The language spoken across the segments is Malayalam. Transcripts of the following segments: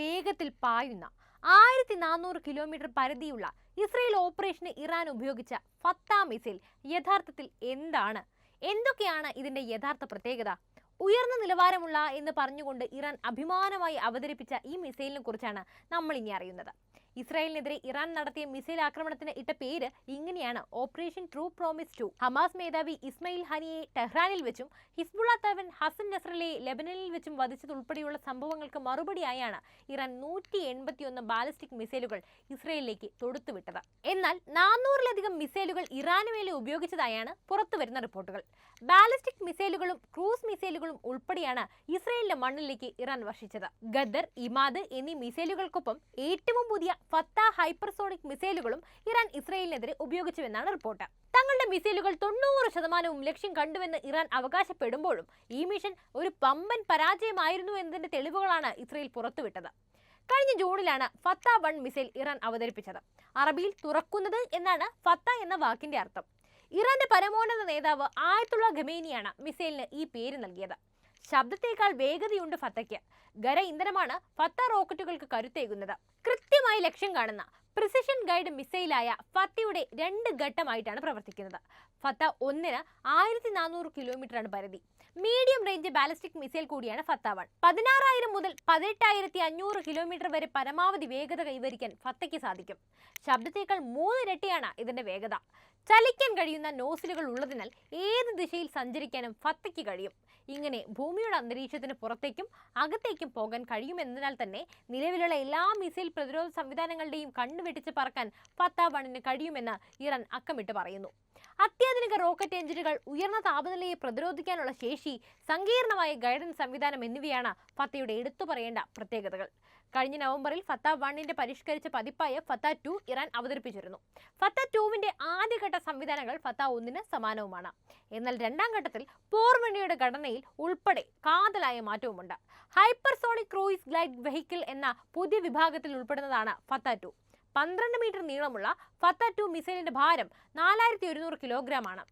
വേഗത്തിൽ പായുന്ന ആയിരത്തി നാനൂറ് കിലോമീറ്റർ പരിധിയുള്ള ഇസ്രയേൽ ഓപ്പറേഷന് ഇറാൻ ഉപയോഗിച്ച ഫത്ത മിസൈൽ യഥാർത്ഥത്തിൽ എന്താണ്? എന്തൊക്കെയാണ് ഇതിന്റെ യഥാർത്ഥ പ്രത്യേകത? ഉയർന്ന നിലവാരമുള്ള എന്ന് പറഞ്ഞുകൊണ്ട് ഇറാൻ അഭിമാനമായി അവതരിപ്പിച്ച ഈ മിസൈലിനെ കുറിച്ചാണ് നമ്മൾ ഇനി അറിയുന്നത്. ഇസ്രായേലിനെതിരെ ഇറാൻ നടത്തിയ മിസൈൽ ആക്രമണത്തിന് ഇട്ട പേര് ഇങ്ങനെയാണ് operation true promise two. Hamas മേധാവി ഇസ്മയിൽ ഹനിയെ ടെഹ്റാനിൽ വെച്ചും ഹിസ്ബുള്ള തലവൻ ഹസൻ നസ്രലയെ ലെബനനിൽ വെച്ചും വധിച്ചതുൾപ്പെടെയുള്ള സംഭവങ്ങൾക്ക് മറുപടിയായാണ് ഇറാൻ നൂറ്റി എൺപത്തിയൊന്ന് ബാലിസ്റ്റിക് മിസൈലുകൾ ഇസ്രയേലിലേക്ക് തൊടുത്തുവിട്ടത്. എന്നാൽ നാനൂറിലധികം മിസൈലുകൾ ഇറാന് മേലെ ഉപയോഗിച്ചതായാണ് പുറത്തുവരുന്ന റിപ്പോർട്ടുകൾ. ബാലിസ്റ്റിക് മിസൈലുകളും ക്രൂസ് മിസൈലുകളും ഉൾപ്പെടെയാണ് ഇസ്രായേലിന്റെ മണ്ണിലേക്ക് ഇറാൻ വർഷിച്ചത്. ഗദർ ഇമാദ് എന്നീ മിസൈലുകൾക്കൊപ്പം ഏറ്റവും പുതിയ ഫത്ത ഹൈപ്പർസോണിക് മിസൈലുകളും ഇറാൻ ഇസ്രയേലിനെതിരെ ഉപയോഗിച്ചുവെന്നാണ് റിപ്പോർട്ട്. തങ്ങളുടെ മിസൈലുകൾ തൊണ്ണൂറ് ശതമാനവും ലക്ഷ്യം കണ്ടുവെന്ന് ഇറാൻ അവകാശപ്പെടുമ്പോഴും ഈ മിഷൻ ഒരു പമ്പൻ പരാജയമായിരുന്നു എന്നതിന്റെ തെളിവുകളാണ് ഇസ്രയേൽ പുറത്തുവിട്ടത്. കഴിഞ്ഞ ജൂണിലാണ് ഫത്ത വൺ മിസൈൽ ഇറാൻ അവതരിപ്പിച്ചത്. അറബിയിൽ തുറക്കുന്നത് എന്നാണ് ഫത്ത എന്ന വാക്കിന്റെ അർത്ഥം. ഇറാന്റെ പരമോന്നത നേതാവ് ആയത്തുള്ള ഖമേനിയാണ് മിസൈലിന് ഈ പേര് നൽകിയത്. ശബ്ദത്തേക്കാൾ വേഗതയുണ്ട് ഫത്തയ്ക്ക്. ഖര ഇന്ധനമാണ് ഫത്ത റോക്കറ്റുകൾക്ക് കരുത്തേകുന്നത്. കൃത്യമായി ലക്ഷ്യം കാണുന്ന പ്രിസിഷൻ ഗൈഡ് മിസൈലായ ഫത്തയുടെ രണ്ട് ഘട്ടമായിട്ടാണ് പ്രവർത്തിക്കുന്നത്. ഫത്ത ഒന്നിന് ആയിരത്തി നാനൂറ് കിലോമീറ്ററാണ് പരിധി. മീഡിയം റേഞ്ച് ബാലിസ്റ്റിക് മിസൈൽ കൂടിയാണ് ഫത്ത വൺ. പതിനാറായിരം മുതൽ പതിനെട്ടായിരത്തി അഞ്ഞൂറ് കിലോമീറ്റർ വരെ പരമാവധി വേഗത കൈവരിക്കാൻ ഫത്തയ്ക്ക് സാധിക്കും. ശബ്ദത്തേക്കാൾ മൂന്നിരട്ടിയാണ് ഇതിന്റെ വേഗത. ചലിക്കാൻ കഴിയുന്ന നോസിലുകൾ ഉള്ളതിനാൽ ഏത് ദിശയിൽ സഞ്ചരിക്കാനും ഫത്തയ്ക്ക് കഴിയും. ഇങ്ങനെ ഭൂമിയുടെ അന്തരീക്ഷത്തിന് പുറത്തേക്കും അകത്തേക്കും പോകാൻ കഴിയുമെന്നതിനാൽ തന്നെ നിലവിലുള്ള എല്ലാ മിസൈൽ പ്രതിരോധ സംവിധാനങ്ങളുടെയും കണ്ണുവെട്ടിച്ച് പറക്കാൻ ഫത്ത വണ്ണിന് കഴിയുമെന്ന് ഇറാൻ അക്കമിട്ട് പറയുന്നു. അത്യാധുനിക റോക്കറ്റ് എഞ്ചിനുകൾ ഉയർന്ന താപനിലയെ പ്രതിരോധിക്കാനുള്ള ശേഷി സങ്കീർണമായ ഗൈഡൻസ് സംവിധാനം എന്നിവയാണ് ഫത്തയുടെ എടുത്തു പറയേണ്ട പ്രത്യേകതകൾ. കഴിഞ്ഞ നവംബറിൽ ഫത്ത വണ്ണിന്റെ പരിഷ്കരിച്ച പതിപ്പായ ഫത്ത ടു ഇറാൻ അവതരിപ്പിച്ചിരുന്നു. ഫത്ത ടുവിന്റെ ആദ്യഘട്ട സംവിധാനങ്ങൾ ഫത്ത ഒന്നിന് സമാനവുമാണ്. എന്നാൽ രണ്ടാം ഘട്ടത്തിൽ പോർമണിയുടെ ഘടനയിൽ ഉൾപ്പെടെ കാതലായ മാറ്റവുമുണ്ട്. ഹൈപ്പർസോണിക് ക്രൂയിസ് ഗ്ലൈഡ് വെഹിക്കിൾ എന്ന പുതിയ വിഭാഗത്തിൽ ഉൾപ്പെടുന്നതാണ് ഫത്ത ടു. പന്ത്രണ്ട് മീറ്റർ നീളമുള്ള ഫത്ത ടു മിസൈലിന്റെ ഭാരം നാലായിരത്തി ഒരുന്നൂറ് കിലോഗ്രാം ആണ്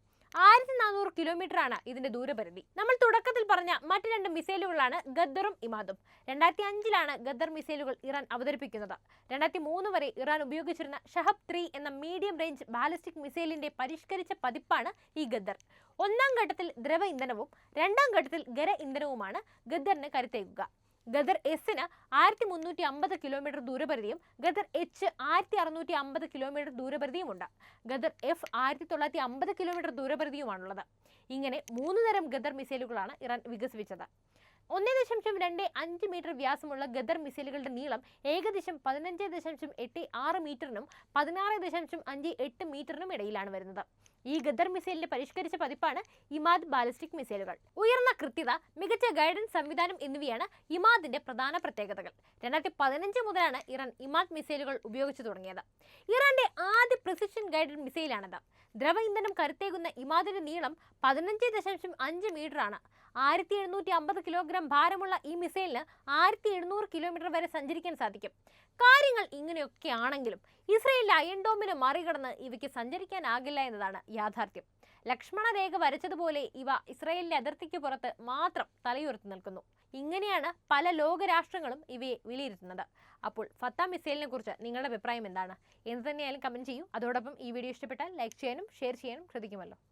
ആയിരത്തി നാനൂറ് കിലോമീറ്റർ ആണ് ഇതിന്റെ ദൂരപരിധി. നമ്മൾ തുടക്കത്തിൽ പറഞ്ഞ മറ്റു രണ്ട് മിസൈലുകളാണ് ഗദ്ദറും ഇമാദും. രണ്ടായിരത്തി അഞ്ചിലാണ് ഗദ്ദർ മിസൈലുകൾ ഇറാൻ അവതരിപ്പിക്കുന്നത്. രണ്ടായിരത്തി മൂന്ന് വരെ ഇറാൻ ഉപയോഗിച്ചിരുന്ന ഷഹബ് ത്രീ എന്ന മീഡിയം റേഞ്ച് ബാലിസ്റ്റിക് മിസൈലിന്റെ പരിഷ്കരിച്ച പതിപ്പാണ് ഈ ഗദ്ദർ ഒന്നാം ഘട്ടത്തിൽ ദ്രവ ഇന്ധനവും രണ്ടാം ഘട്ടത്തിൽ ഖര ഇന്ധനവുമാണ് ഗദ്ദറിന് കരുത്തേകുക. ഗദർ എസിന് ആയിരത്തി മുന്നൂറ്റി അമ്പത് കിലോമീറ്റർ ദൂരപരിധിയും ഗദർ എച്ച് ആയിരത്തി അറുന്നൂറ്റി അമ്പത് കിലോമീറ്റർ ദൂരപരിധിയുമുണ്ട്. ഗദർ എഫ് ആയിരത്തി തൊള്ളായിരത്തി അമ്പത് കിലോമീറ്റർ ദൂരപരിധിയുമാണുള്ളത്. ഇങ്ങനെ മൂന്ന് തരം ഗദർ മിസൈലുകളാണ് ഇറാൻ വികസിപ്പിച്ചത്. ഒന്നേ ദശാംശം രണ്ട് അഞ്ച് മീറ്റർ വ്യാസമുള്ള ഗദർ മിസൈലുകളുടെ നീളം ഏകദേശം പതിനഞ്ച് ദശാംശം എട്ട് ആറ് മീറ്ററിനും പതിനാറ് ദശാംശം അഞ്ച് എട്ട് മീറ്ററിനും ഇടയിലാണ് വരുന്നത്. ഈ ഗദർ മിസൈലിന്റെ പരിഷ്കരിച്ച പതിപ്പാണ് ഇമാദ് ബാലിസ്റ്റിക് മിസൈലുകൾ. ഉയർന്ന കൃത്യത മികച്ച ഗൈഡൻസ് സംവിധാനം എന്നിവയാണ് ഇമാദിന്റെ പ്രധാന പ്രത്യേകതകൾ. രണ്ടായിരത്തി പതിനഞ്ച് മുതലാണ് ഇറാൻ ഇമാദ് മിസൈലുകൾ ഉപയോഗിച്ചു തുടങ്ങിയത്. ഇറാന്റെ ആദ്യ പ്രിസിഷൻ ഗൈഡഡ് മിസൈലാണിത്. ദ്രവ ഇന്ധനം കരുത്തേകുന്ന ഇമാദിന്റെ നീളം പതിനഞ്ച് ദശാംശം അഞ്ച് മീറ്ററാണ് ആയിരത്തി എഴുന്നൂറ്റി അമ്പത് കിലോഗ്രാം ഭാരമുള്ള ഈ മിസൈലിന് ആയിരത്തി എഴുന്നൂറ് കിലോമീറ്റർ വരെ സഞ്ചരിക്കാൻ സാധിക്കും. കാര്യങ്ങൾ ഇങ്ങനെയൊക്കെ ആണെങ്കിലും ഇസ്രയേലിലെ അയൺ ഡോമിനെ മറികടന്ന് ഇവയ്ക്ക് സഞ്ചരിക്കാനാകില്ല എന്നതാണ് യാഥാർത്ഥ്യം. ലക്ഷ്മണരേഖ വരച്ചതുപോലെ ഇവ ഇസ്രയേലിന്റെ അതിർത്തിക്ക് പുറത്ത് മാത്രം തലയുയർത്തി നിൽക്കുന്നു. ഇങ്ങനെയാണ് പല ലോകരാഷ്ട്രങ്ങളും ഇവയെ വിലയിരുത്തുന്നത്. അപ്പോൾ ഫത്ത മിസൈലിനെ കുറിച്ച് നിങ്ങളുടെ അഭിപ്രായം എന്താണ്? എന്ത് തന്നെയായാലും കമന്റ് ചെയ്യൂ. അതോടൊപ്പം ഈ വീഡിയോ ഇഷ്ടപ്പെട്ടാൽ ലൈക്ക് ചെയ്യാനും ഷെയർ ചെയ്യാനും ശ്രദ്ധിക്കുമല്ലോ.